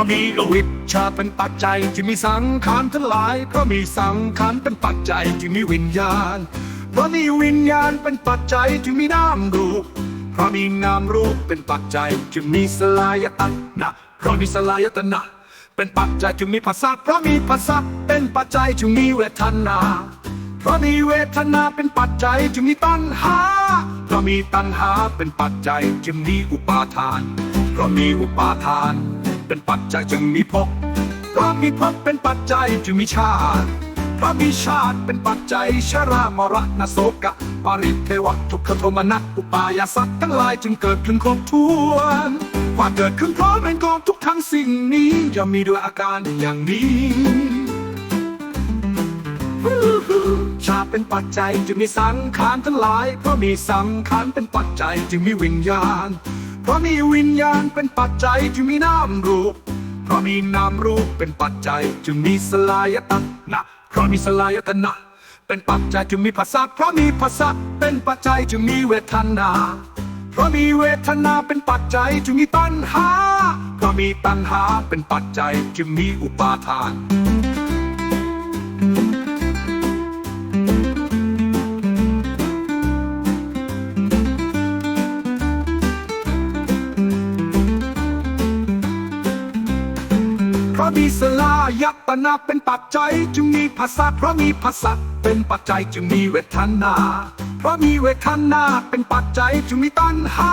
ราะมีอวิชชาเป็นปัจจัยที่มีสังขารทั้งหลายเพราะมีสังขารเป็นปัจจัยที่มีวิญญาณ เพราะมีวิญญาณเป็นปัจจัยที่มีนามรูป เพราะมีนามรูปเป็นปัจจัยจึงมีสลายตนะเพราะมีสลายตนะ เป็นปัจจัยจึงมีภาษาเพราะมีภาษาเป็นปัจจัยจึงมีเวทนาเพราะมีเวทนาเป็นปัจจัยจึงมีตัณหา เพราะมีตัณหาเป็นปัจจัยจึงมีอุปาทาน เพราะมีอุปาทาน เป็นปัจจัยจึงมีภพเพราะมีภพเป็นปัจจัยจึงมีชาติเพราะมีชาติเป็นปัจจัยชรามรณะโศกะปริเทวะทุกขโทมนัสอุปายาสัตว์ทั้งหลายจึงเกิดขึ้นครบถ้วนความเกิดขึ้นพร้อมเป็นกองทุกทั้งสิ่งนี้จะมีด้วยอาการอย่างนี้ชาติเป็นปัจจัยจึงมีสังขารทั้งหลาย เพราะมีสังขารเป็นปัจจัยจึงมีวิญญาณ เพราะมีวิญญาณเป็นปัจจัยจึงมีนามรูป เพราะมีนามรูปเป็นปัจจัยจึงมีสลายตนะเพราะมีสลายตนะ เป็นปัจจัยจึงมีภาษาเพราะมีภาษาเป็นปัจจัยจึงมีเวทนา เพราะมีเวทนาเป็นปัจจัยจึงมีตัณหา เพราะมีตัณหาเป็นปัจจัยจึงมีอุปาทาน ราะมีสลายตนะเป็นปัจจัยจึงมีภาษาเพราะมีภาษาเป็นปัจจัยจึงมีเวทนา เพราะมีเวทนาเป็นปัจจัยจึงมีตัณหา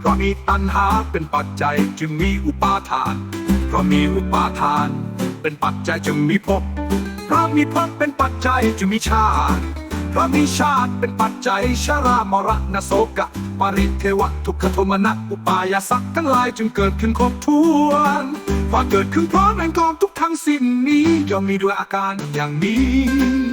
เพราะมีตัณหาเป็นปัจจัยจึงมีอุปาทาน เพราะมีอุปาทาน เป็นปัจจัยจึงมีภพ เพราะมีภพเป็นปัจจัยจึงมีชาติเพราะมีชาติเป็นปัจจัยชรามรณะโศกะ ปริเทวะทุกขโทมนัสอุปายาสักทั้งหลายจึงเกิดขึ้นครบถ้วน ความเกิดขึ้นพร้อมแรงกองทุกทั้งสิ้นนี้ย่อมมีด้วยอาการอย่างนี้